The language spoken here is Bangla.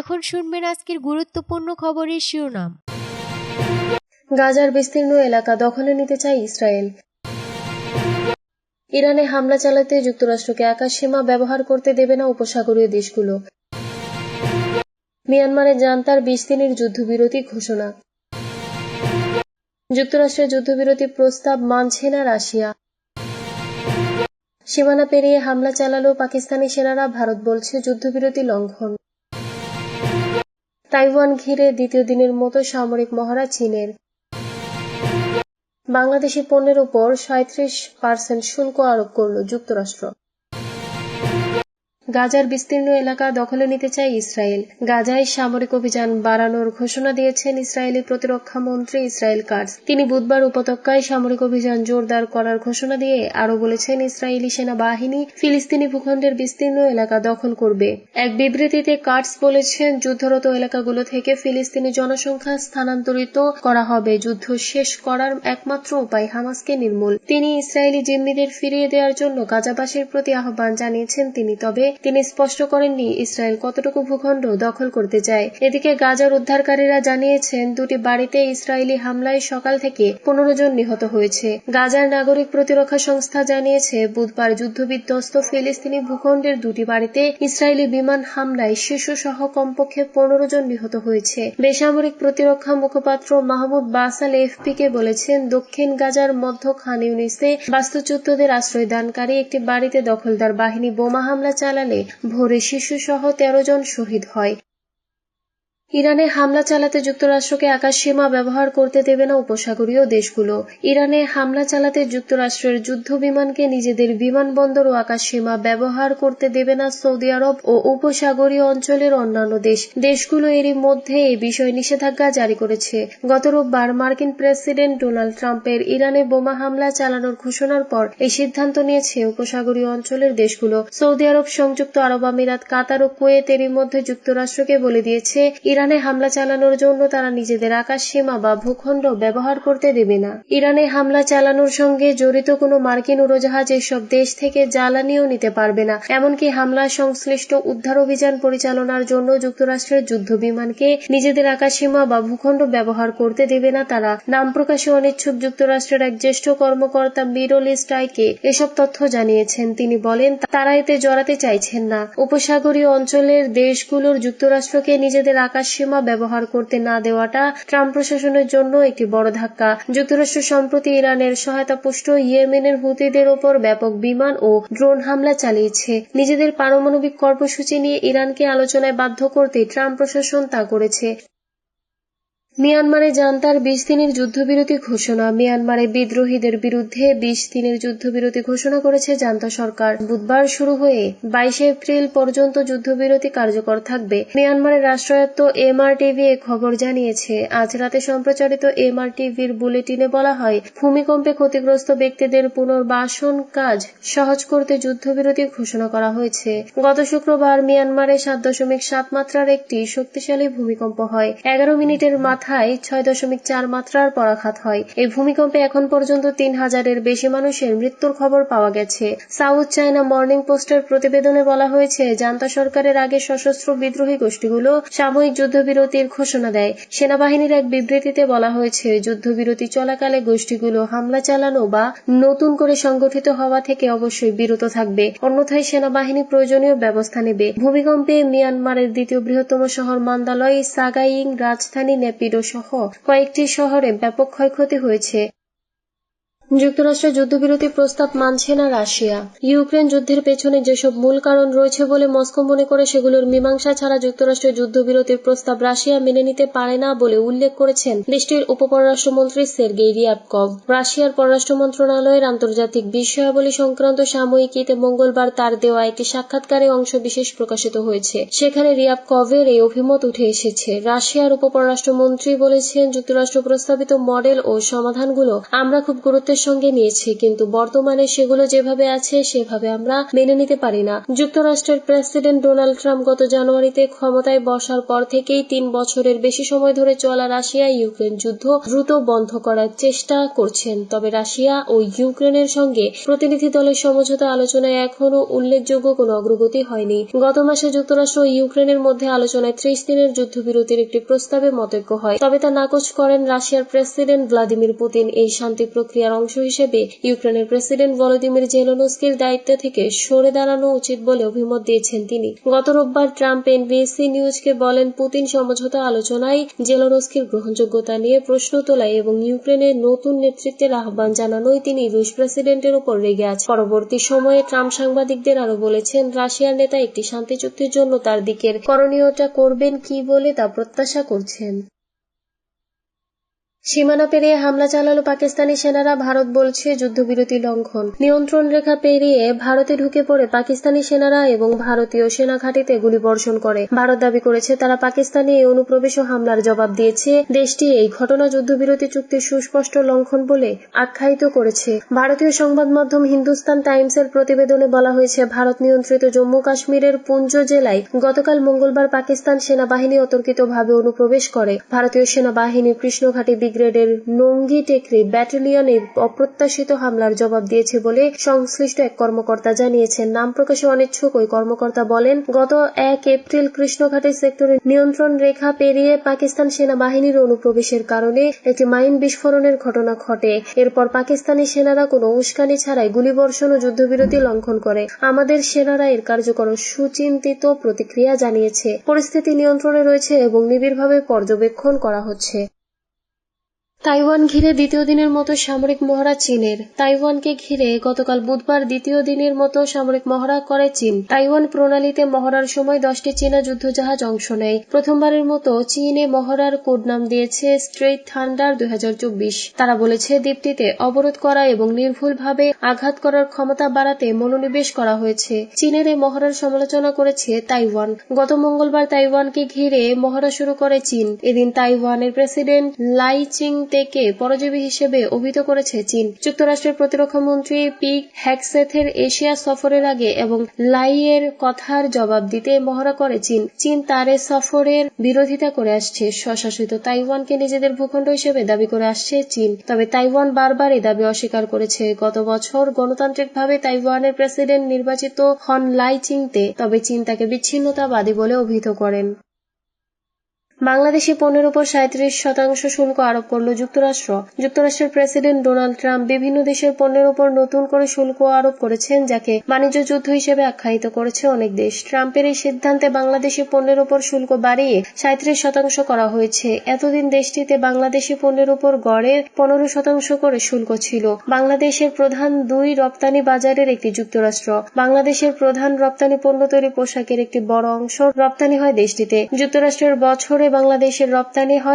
এখন শুনবেন আজকের গুরুত্বপূর্ণ খবরের শিরোনাম। গাজার বিস্তীর্ণ এলাকা দখলে নিতে চায় ইসরায়েল। ইরানে হামলা চালাতে যুক্তরাষ্ট্রকে আকাশ সীমা ব্যবহার করতে দেবে না উপসাগরীয় দেশগুলো। মিয়ানমারে জান্তার বিশ দিনের যুদ্ধবিরতি ঘোষণা। যুক্তরাষ্ট্রের যুদ্ধবিরতি প্রস্তাব মানছে না রাশিয়া। সীমানা পেরিয়ে হামলা চালালো পাকিস্তানি সেনারা, ভারত বলছে যুদ্ধবিরতি লঙ্ঘন। তাইওয়ান ঘিরে দ্বিতীয় দিনের মতো সামরিক মহড়া চীনের। বাংলাদেশি পণ্যের উপর সাঁত্রিশ পার্সেন্ট শুল্ক আরোপ করল যুক্তরাষ্ট্র। গাজার বিস্তীর্ণ এলাকা দখলে নিতে চায় ইসরায়েল। গাজায় সামরিক অভিযান বাড়ানোর ঘোষণা দিয়েছেন ইসরায়েলি প্রতিরক্ষা মন্ত্রী ইসরায়েল কার্স। তিনি বুধবার উপত্যকায় সামরিক অভিযান জোরদার করার ঘোষণা দিয়ে আরও বলেছেন, ইসরায়েলি সেনাবাহিনী ফিলিস্তিনি ভূখণ্ডের বিস্তীর্ণ এলাকা দখল করবে। এক বিবৃতিতে কার্স বলেছেন, যুদ্ধরত এলাকাগুলো থেকে ফিলিস্তিনি জনসংখ্যা স্থানান্তরিত করা হবে। যুদ্ধ শেষ করার একমাত্র উপায় হামাসকে নির্মূল। তিনি ইসরায়েলি জিম্মিদের ফিরিয়ে দেওয়ার জন্য গাজাবাসীর প্রতি আহ্বান জানিয়েছেন তিনি, তবে তিনি স্পষ্ট করেননি ইসরায়েল কতটুকু ভূখণ্ড দখল করতে চায়। এদিকে গাজার উদ্ধারকারীরা জানিয়েছেন, দুটি বাড়িতে ইসরায়েলি হামলায় সকাল থেকে পনেরো জন নিহত হয়েছে। গাজার নাগরিক প্রতিরক্ষা সংস্থা জানিয়েছে, বুধবার যুদ্ধবিধ্বস্ত ফিলিস্তিনি ভূখণ্ডের দুটি বাড়িতে ইসরায়েলি বিমান হামলায় শিশু সহ কমপক্ষে পনেরো জন নিহত হয়েছে। বেসামরিক প্রতিরক্ষা মুখপাত্র মাহমুদ বাসাল এফপিকে বলেছেন, দক্ষিণ গাজার মধ্য খান ইউনিসে বাস্তুচ্যুতদের আশ্রয় দানকারী একটি বাড়িতে দখলদার বাহিনী বোমা হামলা চালালে ভোরে শিশুসহ তেরো জন শহীদ হয়। ইরানে হামলা চালাতে যুক্তরাষ্ট্রকে আকাশ সীমা ব্যবহার করতে দেবে না উপসাগরীয় দেশগুলো। ইরানে হামলা চালাতে যুক্তরাষ্ট্রের যুদ্ধ বিমানকে নিজেদের বিমানবন্দর ও আকাশ সীমা ব্যবহার করতে দেবে না সৌদি আরব ও উপসাগরীয় অঞ্চলের অন্যান্য দেশ। দেশগুলো এরই মধ্যে এ বিষয়ে নিষেধাজ্ঞা জারি করেছে। গত রোববার মার্কিন প্রেসিডেন্ট ডোনাল্ড ট্রাম্পের ইরানে বোমা হামলা চালানোর ঘোষণার পর এই সিদ্ধান্ত নিয়েছে উপসাগরীয় অঞ্চলের দেশগুলো। সৌদি আরব সংযুক্ত আরব আমিরাত, কাতার ও কুয়েত এরই মধ্যে যুক্তরাষ্ট্রকে বলে দিয়েছে ইরানে হামলা চালানোর জন্য তারা নিজেদের আকাশ সীমা বা ভূখণ্ড ব্যবহার করতে দেবে না। ইরানে হামলা চালানোর সঙ্গে জড়িত কোনো মার্কিন উড়োজাহাজ এসব দেশ থেকে জ্বালানিও নিতে পারবে না। এমনকি হামলা সংশ্লিষ্ট উদ্ধার অভিযান পরিচালনার জন্য যুক্তরাষ্ট্রের যুদ্ধ বিমানকে নিজেদের আকাশ সীমা বা ভূখণ্ড ব্যবহার করতে দেবে না তারা। নাম প্রকাশে অনিচ্ছুক যুক্তরাষ্ট্রের এক জ্যেষ্ঠ কর্মকর্তা মিরল ইস্টাইকে এসব তথ্য জানিয়েছেন। তিনি বলেন, তারা এতে জড়াতে চাইছেন না। উপসাগরীয় অঞ্চলের দেশগুলোর যুক্তরাষ্ট্রকে নিজেদের আকাশ সীমা ব্যবহার করতে না দেওয়াটা ট্রাম্প প্রশাসনের জন্য একটি বড় ধাক্কা। যুক্তরাষ্ট্র সম্প্রতি ইরানের সহায়তা পুষ্ট ইয়েমেনের হুতিদের ওপর ব্যাপক বিমান ও ড্রোন হামলা চালিয়েছে। নিজেদের পারমাণবিক কর্মসূচি নিয়ে ইরানকে আলোচনায় বাধ্য করতে ট্রাম্প প্রশাসন তা করেছে। মিয়ানমারে জান্তার বিশ দিনের যুদ্ধবিরতি ঘোষণা। মিয়ানমারে বিদ্রোহীদের বিরুদ্ধে বিশ দিনের যুদ্ধবিরতি ঘোষণা করেছে জান্তা সরকার। বুধবার শুরু হয়ে বাইশে এপ্রিল পর্যন্ত যুদ্ধবিরতি কার্যকর থাকবে। মিয়ানমারের রাষ্ট্রায়ত্ত এমআর টিভি এ খবর জানিয়েছে, আজ রাতে সম্প্রচারিত এমআর টিভির বুলেটিনে বলা হয়, ভূমিকম্পে ক্ষতিগ্রস্ত ব্যক্তিদের পুনর্বাসন কাজ সহজ করতে যুদ্ধবিরতি ঘোষণা করা হয়েছে। গত শুক্রবার মিয়ানমারে সাত দশমিক সাত মাত্রার একটি শক্তিশালী ভূমিকম্প হয়। এগারো মিনিটের মাথা মাথায় ছয় দশমিক চার মাত্রার পরাঘাত হয়। এই ভূমিকম্পে এখন পর্যন্ত তিন হাজারের বেশি মানুষের মৃত্যুর খবর পাওয়া গেছে। সাউথ চায়না মর্নিং পোস্টের প্রতিবেদনে বলা হয়েছে, জান্তা সরকারের আগে সশস্ত্র বিদ্রোহী গোষ্ঠীগুলো সাময়িক যুদ্ধবিরতির ঘোষণা দেয়। সেনাবাহিনীর এক বিবৃতিতে বলা হয়েছে, যুদ্ধবিরতি চলাকালে গোষ্ঠীগুলো হামলা চালানো বা নতুন করে সংগঠিত হওয়া থেকে অবশ্যই বিরত থাকবে। অন্যথায় সেনাবাহিনী প্রয়োজনীয় ব্যবস্থা নেবে। ভূমিকম্পে মিয়ানমারের দ্বিতীয় বৃহত্তম শহর মান্দালয়, সাগাইং, রাজধানী নেপিডো সহ কয়েকটি শহরে ব্যাপক ক্ষয়ক্ষতি হয়েছে। যুক্তরাষ্ট্রের যুদ্ধবিরতি প্রস্তাব মানছে না রাশিয়া। ইউক্রেন যুদ্ধের পেছনে যেসব মূল কারণ রয়েছে বলে মস্কো মনে করে, সেগুলোর মীমাংসা ছাড়া যুক্তরাষ্ট্রের যুদ্ধবিরতির প্রস্তাব রাশিয়া মেনে নিতে পারে না বলে উল্লেখ করেছেন দেশটির উপপররাষ্ট্রমন্ত্রী সের্গেই রিয়াবকভ রাশিয়ার পররাষ্ট্র মন্ত্রণালয়ের আন্তর্জাতিক বিষয়াবলী সংক্রান্ত সাময়িকীতে মঙ্গলবার তার দেওয়া একটি সাক্ষাৎকারে অংশ বিশেষ প্রকাশিত হয়েছে। সেখানে রিয়াবকভের এই অভিমত উঠে এসেছে। রাশিয়ার উপপররাষ্ট্রমন্ত্রী বলেছেন, যুক্তরাষ্ট্র প্রস্তাবিত মডেল ও সমাধানগুলো আমরা খুব গুরুত্বের আনন্দের সঙ্গে নিয়েছি, কিন্তু বর্তমানে সেগুলো যেভাবে আছে, সেভাবে আমরা মেনে নিতে পারি না। যুক্তরাষ্ট্রের প্রেসিডেন্ট ডোনাল্ড ট্রাম্প গত জানুয়ারিতে ক্ষমতায় বসার পর থেকেই তিন বছরের বেশি সময় ধরে চলা রাশিয়া ইউক্রেন যুদ্ধ দ্রুত বন্ধ করার চেষ্টা করছেন। তবে রাশিয়া ও ইউক্রেনের সঙ্গে প্রতিনিধি দলের সমঝোতা আলোচনায় এখনও উল্লেখযোগ্য কোনো অগ্রগতি হয়নি। গত মাসে যুক্তরাষ্ট্র ও ইউক্রেনের মধ্যে আলোচনায় ত্রিশ দিনের যুদ্ধবিরতির একটি প্রস্তাবে মতৈক্য হয়। তবে তা নাকচ করেন রাশিয়ার প্রেসিডেন্ট ভ্লাদিমির পুতিন। এই শান্তি প্রক্রিয়ার অংশ হিসেবে ইউক্রেনের প্রেসিডেন্ট ভলোদিমির জেলোনস্কির দায়িত্ব থেকে সরে দাঁড়ানো উচিত বলে অভিমত দিয়েছেন তিনি। গত রোববার ট্রাম্প এনবিএসসি নিউজকে বলেন, পুতিন সমঝোতা আলোচনায় জেলোনস্কির গ্রহণযোগ্যতা নিয়ে প্রশ্ন তোলায় এবং ইউক্রেনের নতুন নেতৃত্বের আহ্বান জানানোয় তিনি রুশ প্রেসিডেন্টের উপর রেগে আছে পরবর্তী সময়ে ট্রাম্প সাংবাদিকদের আরও বলেছেন, রাশিয়ার নেতা একটি শান্তি চুক্তির জন্য তার দিকের করণীয়টা করবেন কি বলে তা প্রত্যাশা করছেন। সীমানা পেরিয়ে হামলা চালালো পাকিস্তানি সেনারা, ভারত বলছে যুদ্ধবিরতি লঙ্ঘন। নিয়ন্ত্রণ রেখা পেরিয়ে ভারতে ঢুকে পড়ে পাকিস্তানি সেনারা এবং ভারতীয় সেনা ঘাঁটিতে গুলিবর্ষণ করে। ভারত দাবি করেছে তারা পাকিস্তানি এই অনুপ্রবেশ হামলার জবাব দিয়েছে। দেশটি এই ঘটনা যুদ্ধবিরতি চুক্তির সুস্পষ্ট লঙ্ঘন বলে আখ্যায়িত করেছে। ভারতীয় সংবাদ মাধ্যম হিন্দুস্তান টাইমসের প্রতিবেদনে বলা হয়েছে, ভারত নিয়ন্ত্রিত জম্মু কাশ্মীরের পুঞ্জ জেলায় গতকাল মঙ্গলবার পাকিস্তান সেনাবাহিনী অতর্কিতভাবে অনুপ্রবেশ করে। ভারতীয় সেনাবাহিনী কৃষ্ণঘাটি ব্রিগেডের নঙ্গি টেকরি ব্যাটালিয়নে অপ্রত্যাশিত হামলার জবাব দিয়েছে বলে সংশ্লিষ্ট এক কর্মকর্তা জানিয়েছেন। নাম প্রকাশে অনিচ্ছুক, ওই কর্মকর্তা বলেন, গত এক এপ্রিল কৃষ্ণঘাটি সেক্টরের নিয়ন্ত্রণ রেখা পেরিয়ে পাকিস্তান সেনাবাহিনীর অনুপ্রবেশের কারণে একটি মাইন বিস্ফোরণের ঘটনা ঘটে। এরপর পাকিস্তানি সেনারা কোনো উস্কানি ছাড়াই গুলিবর্ষণ ও যুদ্ধবিরতি লঙ্ঘন করে। আমাদের সেনারা এর কার্যকর সুচিন্তিত প্রতিক্রিয়া জানিয়েছে। পরিস্থিতি নিয়ন্ত্রণে রয়েছে এবং নিবিড়ভাবে পর্যবেক্ষণ করা হচ্ছে। তাইওয়ান ঘিরে দ্বিতীয় দিনের মতো সামরিক মহড়া চীনের। তাইওয়ানকে ঘিরে গতকাল বুধবার দ্বিতীয় দিনের মতো সামরিক মহড়া করে চীন। তাইওয়ান প্রণালীতে মহড়ার সময় দশটি চীনা যুদ্ধজাহাজ অংশ নেয়। প্রথমবারের মতো চীনে মহড়ার কোড নাম দিয়েছে স্ট্রেট থান্ডার দুই হাজার চব্বিশ। তারা বলেছে, দ্বীপটিতে অবরোধ করা এবং নির্ভুলভাবে আঘাত করার ক্ষমতা বাড়াতে মনোনিবেশ করা হয়েছে। চীনের এই মহড়ার সমালোচনা করেছে তাইওয়ান। গত মঙ্গলবার তাইওয়ানকে ঘিরে মহড়া শুরু করে চীন। এদিন তাইওয়ানের প্রেসিডেন্ট লাই চিং তেকে পরজীবী হিসেবে অভিহিত করেছে চীন। যুক্তরাষ্ট্রের প্রতিরক্ষা মন্ত্রী পিক হ্যাকসেথের এশিয়া সফরের আগে এবং লাইয়ের কথার জবাব দিতে মহড়া করে চীন। চীন তার সফরের বিরোধিতা করে আসছে। স্বশাসিত তাইওয়ানকে নিজেদের ভূখণ্ড হিসেবে দাবি করে আসছে চীন। তবে তাইওয়ান বারবার এই দাবি অস্বীকার করেছে। গত বছর গণতান্ত্রিকভাবে তাইওয়ানের প্রেসিডেন্ট নির্বাচিত হন লাই চিংতে তবে চীন তাকে বিচ্ছিন্নতাবাদী বলে অভিহিত করেন। বাংলাদেশি পণ্যের উপর সাঁত্রিশ শতাংশ শুল্ক আরোপ করল যুক্তরাষ্ট্র। যুক্তরাষ্ট্রের প্রেসিডেন্ট ডোনাল্ড ট্রাম্প বিভিন্ন দেশের পণ্যের উপর নতুন করে শুল্ক আরোপ করেছেন, যাকে বাণিজ্য যুদ্ধ হিসেবে আখ্যায়িত করেছে অনেক দেশ। ট্রাম্পের এই সিদ্ধান্তে বাংলাদেশি পণ্যের উপর শুল্ক বাড়িয়ে সাঁত্রিশ শতাংশ করা হয়েছে। এতদিন দেশটিতে বাংলাদেশি পণ্যের উপর গড়ে পনেরো শতাংশ করে শুল্ক ছিল। বাংলাদেশের প্রধান দুই রপ্তানি বাজারের একটি যুক্তরাষ্ট্র। বাংলাদেশের প্রধান রপ্তানি পণ্য তৈরি পোশাকের একটি বড় অংশ রপ্তানি হয় দেশটিতে। যুক্তরাষ্ট্রের বছরে বাংলাদেশের রপ্তানি হয়।